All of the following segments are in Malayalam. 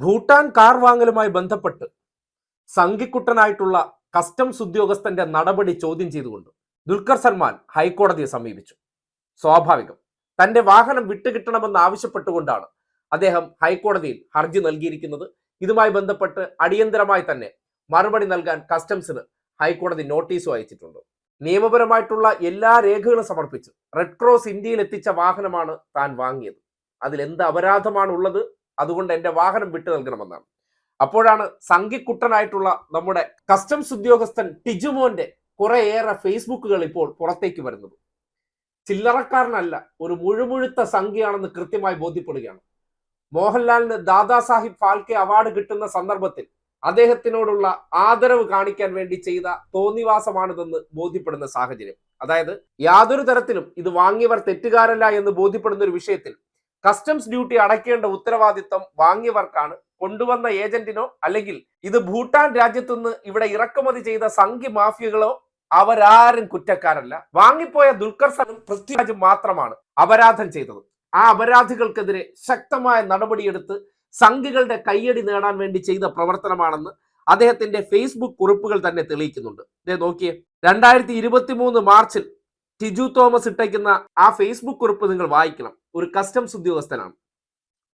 ഭൂട്ടാൻ കാർ വാങ്ങലുമായി ബന്ധപ്പെട്ട് സംഘിക്കുട്ടനായിട്ടുള്ള കസ്റ്റംസ് ഉദ്യോഗസ്ഥന്റെ നടപടി ചോദ്യം ചെയ്തുകൊണ്ട് ദുൽഖർ സൽമാൻ ഹൈക്കോടതിയെ സമീപിച്ചു. സ്വാഭാവികം. തന്റെ വാഹനം വിട്ടുകിട്ടണമെന്ന് ആവശ്യപ്പെട്ടുകൊണ്ടാണ് അദ്ദേഹം ഹൈക്കോടതിയിൽ ഹർജി നൽകിയിരിക്കുന്നത്. ഇതുമായി ബന്ധപ്പെട്ട് അടിയന്തരമായി തന്നെ മറുപടി നൽകാൻ കസ്റ്റംസിന് ഹൈക്കോടതി നോട്ടീസും അയച്ചിട്ടുണ്ട്. നിയമപരമായിട്ടുള്ള എല്ലാ രേഖകളും സമർപ്പിച്ച് റെഡ് ക്രോസ് ഇന്ത്യയിൽ എത്തിച്ച വാഹനമാണ് താൻ വാങ്ങിയത്. അതിൽ എന്ത് അപരാധമാണ് ഉള്ളത് അതുകൊണ്ട് എന്റെ വാഹനം വിട്ടു നൽകണമെന്നാണ്. അപ്പോഴാണ് സംഘിക്കുട്ടനായിട്ടുള്ള നമ്മുടെ കസ്റ്റംസ് ഉദ്യോഗസ്ഥൻ ടിജുമോന്റെ കുറേയേറെ ഫേസ്ബുക്കുകൾ ഇപ്പോൾ പുറത്തേക്ക് വരുന്നത്. ചില്ലറക്കാരനല്ല ഒരു മുഴുമുഴുത്ത സംഖ്യയാണെന്ന് കൃത്യമായി ബോധ്യപ്പെടുകയാണ്. മോഹൻലാലിന് ദാദാസാഹിബ് ഫാൽക്കെ അവാർഡ് കിട്ടുന്ന സന്ദർഭത്തിൽ അദ്ദേഹത്തിനോടുള്ള ആദരവ് കാണിക്കാൻ വേണ്ടി ചെയ്ത തോന്നിവാസമാണിതെന്ന് ബോധ്യപ്പെടുന്ന സാഹചര്യം. അതായത് യാതൊരു തരത്തിലും ഇത് വാങ്ങിയവർ തെറ്റുകാരല്ല എന്ന് ബോധ്യപ്പെടുന്ന ഒരു വിഷയത്തിൽ കസ്റ്റംസ് ഡ്യൂട്ടി അടയ്ക്കേണ്ട ഉത്തരവാദിത്തം വാങ്ങിയവർക്കാണ്. കൊണ്ടുവന്ന ഏജന്റിനോ അല്ലെങ്കിൽ ഇത് ഭൂട്ടാൻ രാജ്യത്തുനിന്ന് ഇവിടെ ഇറക്കുമതി ചെയ്ത സംഘി മാഫിയകളോ അവരാരും കുറ്റക്കാരല്ല. വാങ്ങിപ്പോയ ദുൽഖർ സലും പൃഥ്വിരാജും മാത്രമാണ് അപരാധം ചെയ്തത്. ആ അപരാധികൾക്കെതിരെ ശക്തമായ നടപടിയെടുത്ത് സംഘികളുടെ കയ്യടി നേടാൻ വേണ്ടി ചെയ്ത പ്രവർത്തനമാണെന്ന് അദ്ദേഹത്തിന്റെ ഫേസ്ബുക്ക് കുറിപ്പുകൾ തന്നെ തെളിയിക്കുന്നുണ്ട്. ഇതേ നോക്കിയേ. രണ്ടായിരത്തി മാർച്ചിൽ ടിജു തോമസ് ഇട്ടയ്ക്കുന്ന ആ ഫേസ്ബുക്ക് കുറിപ്പ് നിങ്ങൾ വായിക്കണം. ഒരു കസ്റ്റംസ് ഉദ്യോഗസ്ഥനാണ്.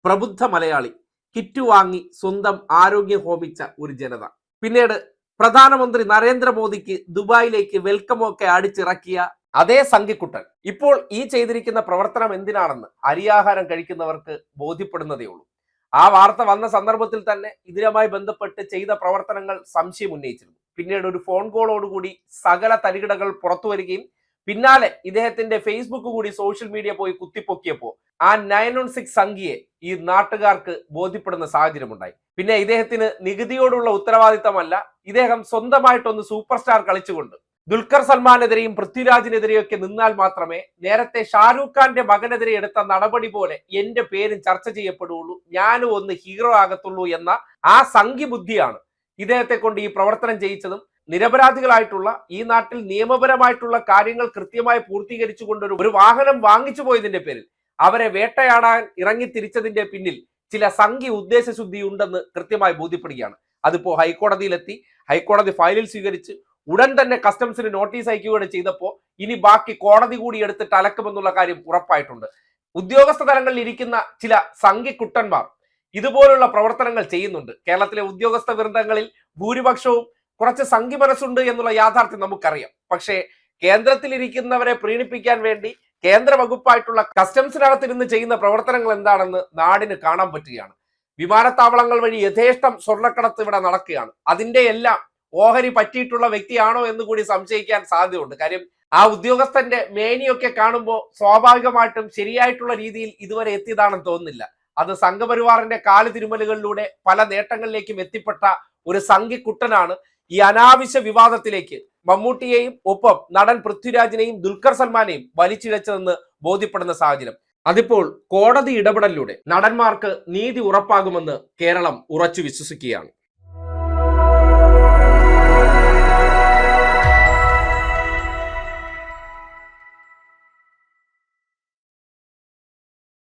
പ്രബുദ്ധ മലയാളി കിറ്റ് വാങ്ങി സ്വന്തം ആരോഗ്യം ഹോമിച്ച ഒരു ജനത. പിന്നീട് പ്രധാനമന്ത്രി നരേന്ദ്രമോദിക്ക് ദുബായിലേക്ക് വെൽക്കം ഒക്കെ അടിച്ചിറക്കിയ അതേ സംഘിക്കുട്ടൻ. ഇപ്പോൾ ഈ ചെയ്തിരിക്കുന്ന പ്രവർത്തനം എന്തിനാണെന്ന് അരിയാഹാരം കഴിക്കുന്നവർക്ക് ബോധ്യപ്പെടുന്നതേ ഉള്ളൂ. ആ വാർത്ത വന്ന സന്ദർഭത്തിൽ തന്നെ ഇതിനുമായി ബന്ധപ്പെട്ട് ചെയ്ത പ്രവർത്തനങ്ങൾ സംശയം ഉന്നയിച്ചിരുന്നു. പിന്നീട് ഒരു ഫോൺ കോളോടുകൂടി സകല തരികിടകൾ പുറത്തു വരികയും പിന്നാലെ ഇദ്ദേഹത്തിന്റെ ഫേസ്ബുക്ക് കൂടി സോഷ്യൽ മീഡിയ പോയി കുത്തിപ്പൊക്കിയപ്പോൾ ആ നയൻ വൺ സിക്സ് സംഖ്യയെ ഈ നാട്ടുകാർക്ക് ബോധ്യപ്പെടുന്ന സാഹചര്യമുണ്ടായി. പിന്നെ ഇദ്ദേഹത്തിന് നികുതിയോടുള്ള ഉത്തരവാദിത്തമല്ല ഇദ്ദേഹം സ്വന്തമായിട്ടൊന്ന് സൂപ്പർ സ്റ്റാർ കളിച്ചുകൊണ്ട് ദുൽഖർ സൽമാനെതിരെയും പൃഥ്വിരാജിനെതിരെയും ഒക്കെ നിന്നാൽ മാത്രമേ നേരത്തെ ഷാരൂഖ് ഖാന്റെ മകനെതിരെ എടുത്ത നടപടി പോലെ എന്റെ പേരും ചർച്ച ചെയ്യപ്പെടുകയുള്ളൂ ഞാനും ഒന്ന് ഹീറോ ആകത്തുള്ളൂ എന്ന ആ സംഖ്യ ബുദ്ധിയാണ് ഇദ്ദേഹത്തെ കൊണ്ട് ഈ പ്രവർത്തനം ചെയ്യിച്ചതും നിരപരാധികളായിട്ടുള്ള ഈ നാട്ടിൽ നിയമപരമായിട്ടുള്ള കാര്യങ്ങൾ കൃത്യമായി പൂർത്തീകരിച്ചുകൊണ്ട് ഒരു ഒരു വാഹനം വാങ്ങിച്ചു പോയതിന്റെ പേരിൽ അവരെ വേട്ടയാടാൻ ഇറങ്ങി തിരിച്ചതിന്റെ പിന്നിൽ ചില സംഖ്യ ഉദ്ദേശശുദ്ധി ഉണ്ടെന്ന് കൃത്യമായി ബോധ്യപ്പെടുകയാണ്. അതിപ്പോ ഹൈക്കോടതിയിലെത്തി. ഹൈക്കോടതി ഫയലിൽ സ്വീകരിച്ച് ഉടൻ തന്നെ കസ്റ്റംസിന് നോട്ടീസ് അയക്കുകയാണ് ചെയ്തപ്പോൾ ഇനി ബാക്കി കോടതി കൂടി എടുത്തിട്ട് അലക്കുമെന്നുള്ള കാര്യം ഉറപ്പായിട്ടുണ്ട്. ഉദ്യോഗസ്ഥ തലങ്ങളിൽ ഇരിക്കുന്ന ചില സംഘിക്കുട്ടന്മാർ ഇതുപോലുള്ള പ്രവർത്തനങ്ങൾ ചെയ്യുന്നുണ്ട്. കേരളത്തിലെ ഉദ്യോഗസ്ഥ വൃന്ദങ്ങളിൽ ഭൂരിപക്ഷവും കുറച്ച് സംഖ്യ മനസ്സുണ്ട് എന്നുള്ള യാഥാർത്ഥ്യം നമുക്കറിയാം. പക്ഷേ കേന്ദ്രത്തിലിരിക്കുന്നവരെ പ്രീണിപ്പിക്കാൻ വേണ്ടി കേന്ദ്ര വകുപ്പായിട്ടുള്ള കസ്റ്റംസിനകത്തിരുന്ന് ചെയ്യുന്ന പ്രവർത്തനങ്ങൾ എന്താണെന്ന് നാടിന് കാണാൻ പറ്റുകയാണ്. വിമാനത്താവളങ്ങൾ വഴി യഥേഷ്ടം സ്വർണക്കടത്ത് ഇവിടെ നടക്കുകയാണ്. അതിന്റെ എല്ലാം ഓഹരി പറ്റിയിട്ടുള്ള വ്യക്തിയാണോ എന്ന് കൂടി സംശയിക്കാൻ സാധ്യതയുണ്ട്. കാര്യം ആ ഉദ്യോഗസ്ഥന്റെ മേനിയൊക്കെ കാണുമ്പോൾ സ്വാഭാവികമായിട്ടും ശരിയായിട്ടുള്ള രീതിയിൽ ഇതുവരെ എത്തിയതാണെന്ന് തോന്നുന്നില്ല. അത് സംഘപരിവാറിന്റെ കാൽ തിരുമലുകളിലൂടെ പല നേട്ടങ്ങളിലേക്കും എത്തിപ്പെട്ട ഒരു സംഘിക്കുട്ടനാണ്. ഈ അനാവശ്യ വിവാദത്തിലേക്ക് മമ്മൂട്ടിയെയും ഒപ്പം നടൻ പൃഥ്വിരാജിനെയും ദുൽഖർ സൽമാനെയും വലിച്ചിഴച്ചതെന്ന് ബോധ്യപ്പെടുന്ന സാഹചര്യം. അതിപ്പോൾ കോടതി ഇടപെടലിലൂടെ നടന്മാർക്ക് നീതി ഉറപ്പാകുമെന്ന് കേരളം ഉറച്ചു വിശ്വസിക്കുകയാണ്.